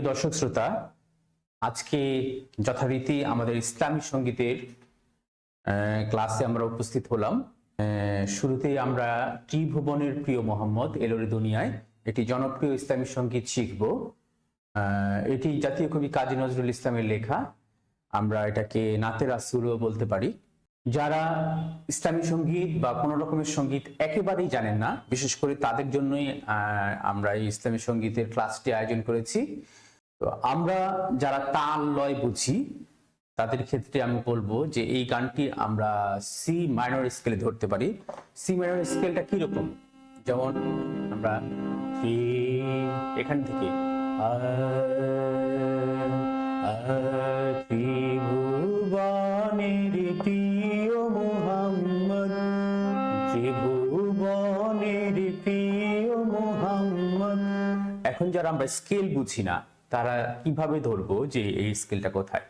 প্রিয় দর্শক শ্রোতা, আজকে যথারীতি আমাদের ইসলামী সঙ্গীতের ক্লাসে আমরা উপস্থিত হলাম। শুরুতেই আমরা ত্রিভুবনের প্রিয় মোহাম্মদ এলোরে দুনিয়ায় একটি জনপ্রিয় ইসলামী সংগীত শিখব। এটি জাতীয় কবি কাজী নজরুল ইসলামের লেখা। আমরা এটাকে নাতে রাসুলও বলতে পারি। যারা ইসলামী সংগীত বা কোনো রকমের সংগীত একেবারেই জানেন না, বিশেষ করে তাদের জন্যই আমরা এই ইসলামী সঙ্গীতের ক্লাসটি আয়োজন করেছি। তো আমরা যারা তাল লয় বুঝি, তাদের ক্ষেত্রে আমি বলব যে এই গানটি আমরা সি মাইনর স্কেলে ধরতে পারি। সি মাইনর স্কেলটা কীরকম? যেমন আমরা এখান থেকে এখন যারা আমরা স্কেল বুঝি না তারা কীভাবে ধরবো যে এই স্কেলটা কোথায়?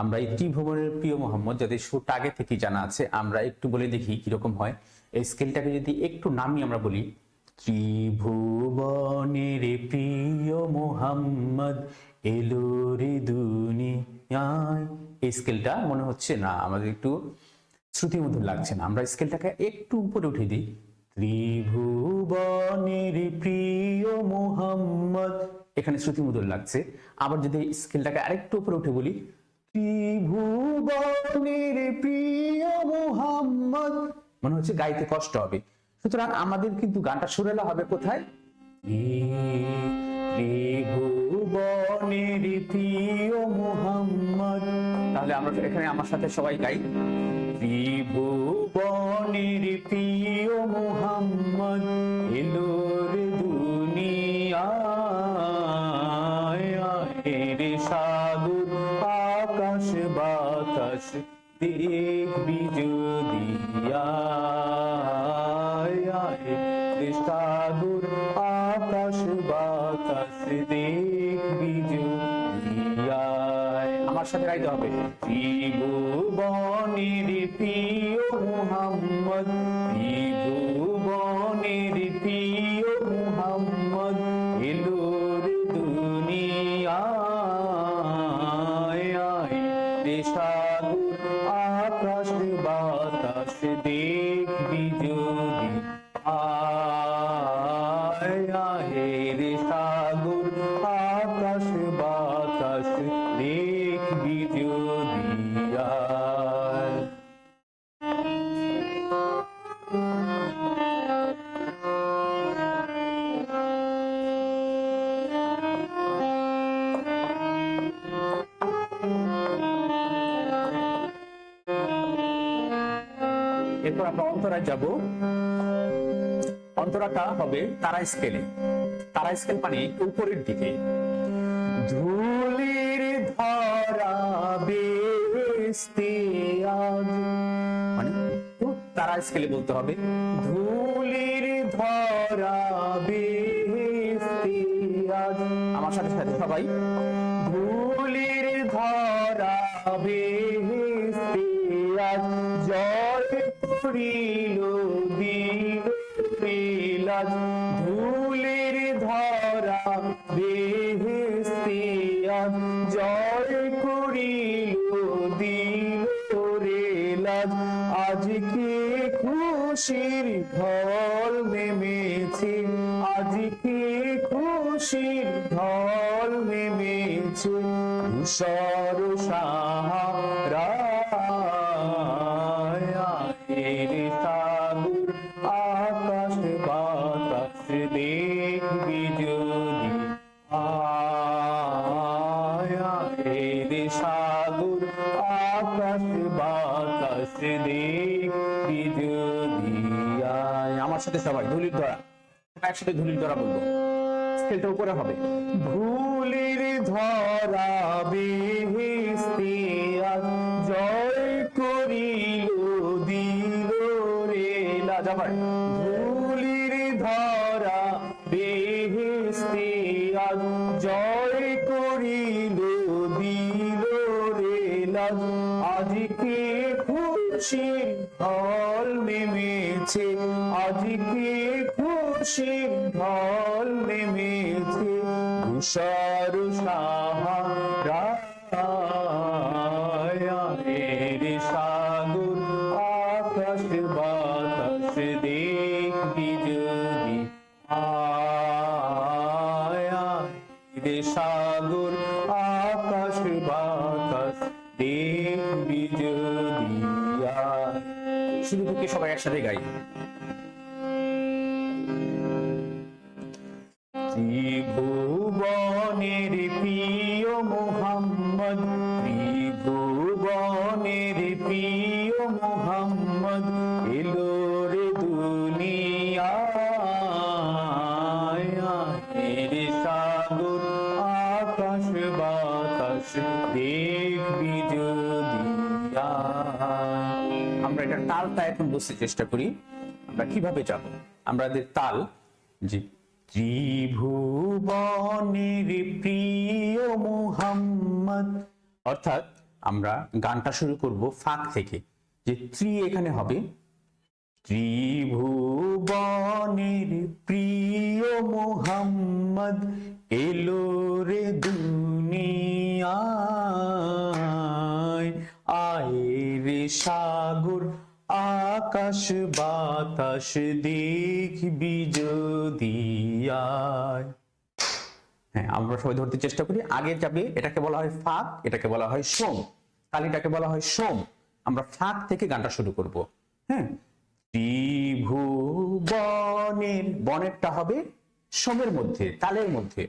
আমরা এই ত্রিভুবনের প্রিয় মোহাম্মদ, যাদের সুরটা আগে থেকে জানা আছে, আমরা একটু বলে দেখি কীরকম হয়। এই স্কেলটাকে যদি একটু নামিয়ে আমরা বলি, ত্রিভুবনের প্রিয় মোহাম্মদ এলো রে দুনিয়ায়। এই স্কেলটা মনে হচ্ছে না, আমাদের একটু শ্রুতিমধুর লাগছে না। আমরা স্কেলটাকে একটু উপরে উঠে দিই, ত্রিভুবনের প্রিয় মোহাম্মদ এখানে শ্রুতিমধুর লাগছে। আবার যদি স্কেলটাকে আরেকটু উপরে উঠে বলি, ত্রিভুবনের প্রিয় মনে হচ্ছে গাইতে কষ্ট হবে। সুতরাং আমাদের কিন্তু গানটা সুরেলা হবে কোথায়? তাহলে আমরা এখানে আমার সাথে সবাই গাই। ত্রিভুবনের প্রিয় মোহাম্মদ। দেখবি যদি সাগর আকাশ বাতাস দেখবি যদি আমার সাথে গাইতে হবে। ত্রিভুবনের প্রিয় মোহাম্মদ ত্রিভুবনের এরপর আমরা অন্তরায় যাব। অন্তরাটা হবে তারা স্কেলে তারা স্কেল মানে উপরের দিকে। ধুলির ধরা বেহেস্তে আজ। মানে তারা স্কেলে বলতে হবে। ধুলির ধরা বেহেস্তে আজ। আমার সাথে সাথে সবাই। ধুলির ধরা বেহেস্তে করিল দিল বিলাজ ধরা বেহেস্তে আজ জয় করিল দিল রেলাজ আজকে খুশির ঢল নেমেছে, আজকে খুশির ঢল নেমেছে। ধূসর সাহারা একসাথে ধুলির ধরা বলব। স্কেলটা উপরে হবে। ধুলির ধরা জয় দিল রে লাজাবার ধুলির ধরা বেহেস্তে আজ জয় করিল দিল রে লাজ আজকে খুশির ঢল আজকে ঢল নেমেছে, ধূসর সাহারা সাগর আকাশ, বাতাস দেখবি যদি আয়। আয় রে সাগর আকাশ, বাতাস দেখবি যদি। শুরু থেকে সবাই একসাথে গাই। ত্রিভুবনের প্রিয় মোহাম্মদ। ত্রিভুবনের প্রিয় মোহাম্মদ, এলো রে দুনিয়ায়। রে সাগর, আকাশ বাতাস, দেখবি আমরা এটা তালটা এখন বুঝতে চেষ্টা করি। আমরা কীভাবে যাব? আমাদের তাল, জি। ত্রিভুবনের প্রিয় মুহাম্মদ। অর্থাৎ আমরা গানটা শুরু করব ফাঁক থেকে। যে ত্রি এখানে হবে। ত্রিভুবনের প্রিয় মোহাম্মদ, এলো রে দুনিয়ায়, আয় রে সাগর আকাশ বাতাস দেখবি যদি হ্যাঁ আমরা সবাই ধরতে চেষ্টা করি। আগে যাবে, এটাকে বলা হয় ফাঁক, এটাকে বলা হয় সোম। কালিটাকে বলা হয় সোম। আমরা ফাঁক থেকে গানটা শুরু করব। হ্যাঁ? ত্রিভুবনের, বনেরটা হবে সোমের মধ্যে, তালের মধ্যে।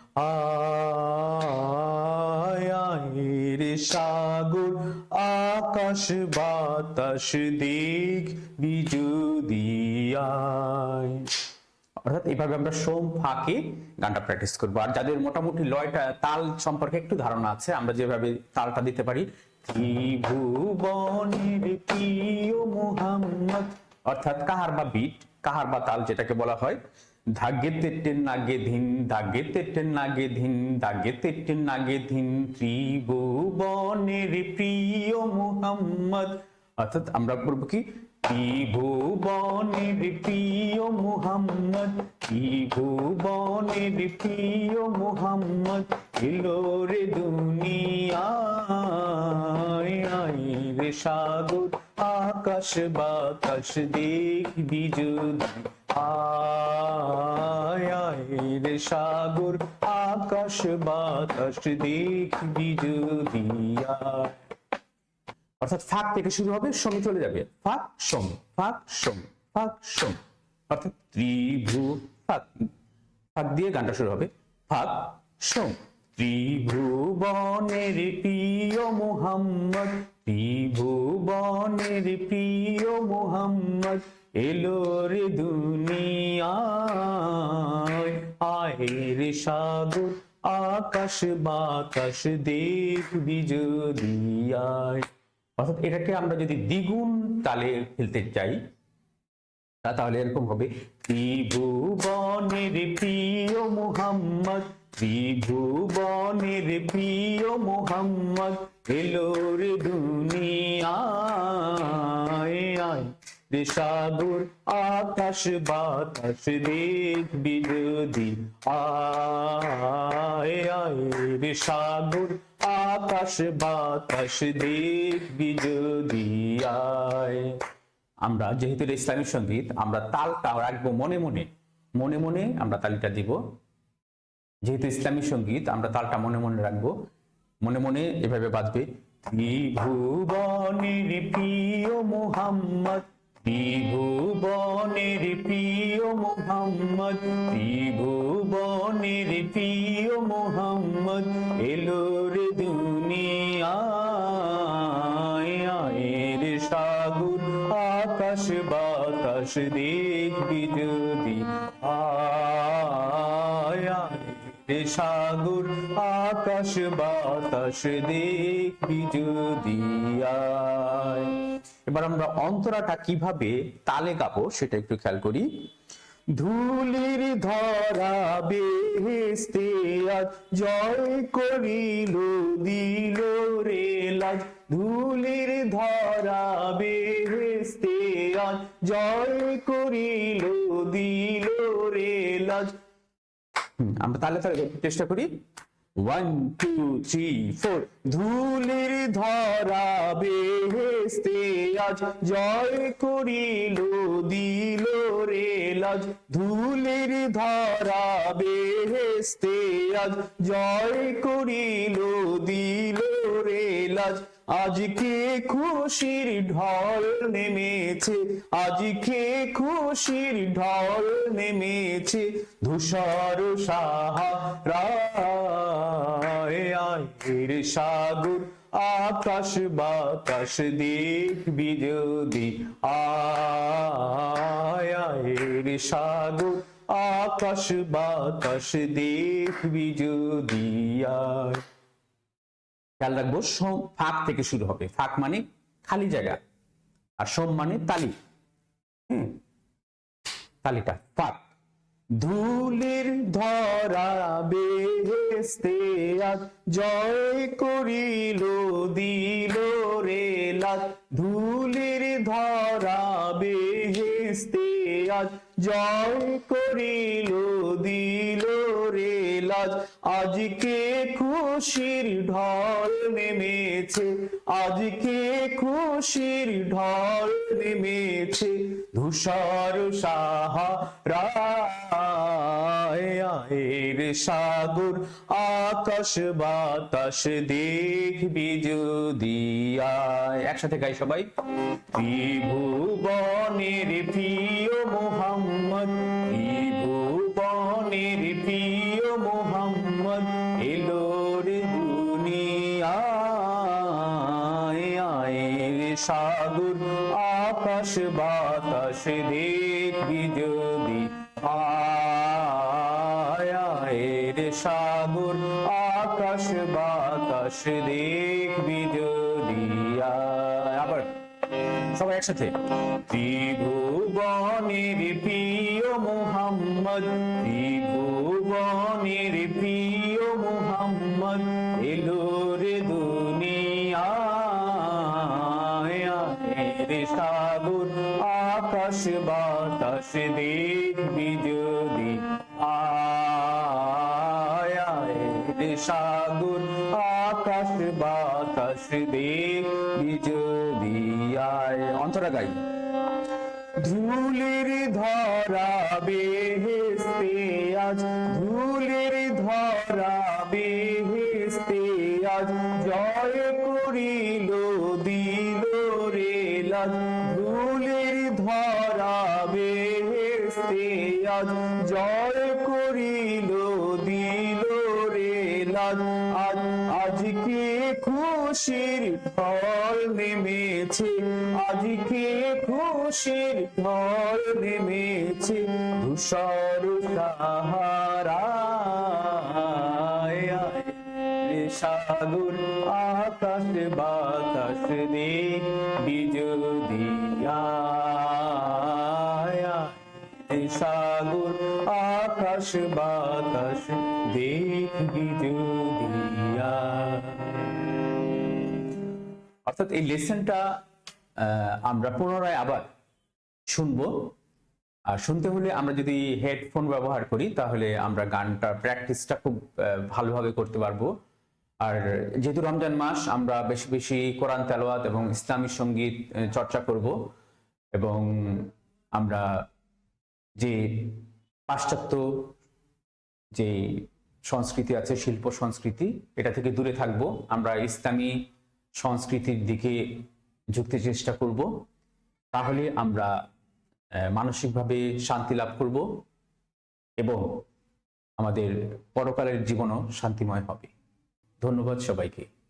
আয় আয় রে সাগর, আকাশ বাতাস দেখবি যদি আয় অর্থাৎ এইভাবে আমরা সোম ফাঁকে গানটা প্র্যাকটিস করব। আর যাদের মোটামুটি লয়টা, তাল সম্পর্কে একটু ধারণা আছে, আমরা যেভাবে তালটা দিতে পারি। ত্রিভুবনের প্রিয় মুহাম্মদ, অর্থাৎ কাহার বা বিট, কাহার বা তাল যেটাকে বলা হয় ধাগে তেটেন নাগে ধিন ধাগে তেটেন নাগে ধিন ধাগে তেটেন নাগে ধিন ত্রিভুবনের প্রিয় মুহাম্মদ অর্থাৎ আমরা করব কি? ত্রিভুবনের প্রিয় মুহাম্মদ ত্রিভুবনের প্রিয় মুহাম্মদ এলো রে দুনিয়ায় আয় রে সাগর আকাশ বাতাস দেখবি যদি সাগর, আকাশ বাতাস দেখবি যদি অর্থাৎ ফাঁক থেকে শুরু হবে সোমে চলে যাবে। ফাঁক সোম ফাঁক সোম ফাঁক সোম অর্থাৎ ত্রিভু ফাঁক। ফাঁক দিয়ে গানটা শুরু হবে। ফাঁক সোম ত্রিভুবনের প্রিয় মোহাম্মদ ত্রিভুবনের প্রিয় মোহাম্মদ এলো রে দুনিয়ায়। আয় রে সাগর, আকাশ বাতাস দেখবি যদি আয়। অর্থাৎ এটাকে আমরা যদি দ্বিগুণ তালে ফেলতে চাই তাহলে এরকম হবে। ত্রিভুবনের প্রিয় মুহাম্মদ, ত্রিভুবনের প্রিয় মুহাম্মদ এলো রে দুনিয়ায়, আয়। সাগর, আকাশ, বাতাস দেখবি যদি আয় আয়। সাগর, আকাশ, বাতাস দেখবি যদি আয়। আমরা যেহেতু ইসলামী সংগীত, আমরা তালটা রাখব মনে মনে। মনে মনে আমরা তালিটা দিব। যেহেতু ইসলামী সংগীত, আমরা তালটা মনে মনে রাখব। মনে মনে এভাবে বাজবে ত্রিভুবনের প্রিয় মুহাম্মদ, ত্রিভুবনের প্রিয় মুহাম্মদ, ত্রিভুবনের প্রিয় মুহাম্মদ, এলো রে দুনিয়ায় আয়ের সাগর, আকাশ বাতাস দেখবি যদি। আয় সাগর আকাশ বাতাস দেখবি যদি এবার আমরা অন্তরাটা কীভাবে তালে গাবো সেটা একটু খেয়াল করি। ধুলির ধরা বেহেস্তে আজ জয় করিল, দিল রে লাজ। ধুলির ধরা বেহেস্তে আজ জয় করিল, দিল রে লাজ। আমরা তাহলে তাহলে চেষ্টা করি। ওয়ান টু থ্রি ফোর ধুলির ধরা বেহেস্তে আজ জয় করিল, দিল রে লাজ। ধুলির ধরা বেহেস্তে আজ জয় করিল, দিল রে লাজ। আজকে খুশির ঢল নেমেছে, আজকে খুশির ঢল নেমেছে, ধূসর সাহারায়ের সাগর, আকাশ বাতাস দেখবি যদি আয়ের সাগর, আকাশ বাতাস দেখবি যদি, আয়। খেয়াল রাখব সোম ফাঁক থেকে শুরু হবে। ফাঁক মানে খালি জায়গা, আর সোম মানে তালি। তালিটা, ফাঁক। ধুলির ধরা বেহেস্তে জয় করিল, দিল রে লাজ ধুলির ধরা বেহেস্তে জয় করিল, দিল লাজ আজকে খুশির ঢল নেমেছে, আজকে খুশির ঢল নেমেছে, ধূসর সাহারায়ের সাগর, আকাশ বাতাস দেখবি যদি একসাথে গাই সবাই। ত্রিভুবনের প্রিয় মোহাম্মদ, ত্রিভুবনের সাগর, আকাশ, বাতাস দেখবি যদি আয়, আয়ের সাগর, আকাশ, বাতাস দেখবি যদি আবার। সবাই একসাথে। ত্রিভুবনের প্রিয় মোহাম্মদ, ত্রিভুবনের প্রিয় মোহাম্মদ। বাতাস দেখবি যদি আয় সাগর, আকাশ বাতাস দেখবি যদি আয়। অন্তরা গাই। ধুলির ধরা বেহেস্তে আজ, ধুলির ধরা বেহেস্তে আজ, জয় করিল বেহেস্তে আজ জয় করিল, দিল রে আজ আজকে খুশির ফল নেমেছে? আজকে খুশির ফল নেমেছে? ধূসর সাহারায় রে সাগর, আকাশ, বাতাস দেখবি যদি সাগর, আকাশ, বাতাস দেখবি অর্থাৎ এই লেসনটা আমরা পুনরায় আবার শুনব। আর শুনতে হলে আমরা যদি হেডফোন ব্যবহার করি, তাহলে আমরা গানটা প্র্যাকটিসটা খুব ভালোভাবে করতে পারব। আর যেহেতু রমজান মাস, আমরা বেশি বেশি কোরআন তেলাওয়াত এবং ইসলামী সংগীত চর্চা করব। এবং আমরা যে পাশ্চাত্য যে সংস্কৃতি আছে, শিল্প সংস্কৃতি, এটা থেকে দূরে থাকব। আমরা ইসলামী সংস্কৃতির দিকে ঝুঁকতে চেষ্টা করব। তাহলে আমরা মানসিকভাবে শান্তি লাভ করব এবং আমাদের পরকালের জীবনও শান্তিময় হবে। ধন্যবাদ সবাইকে।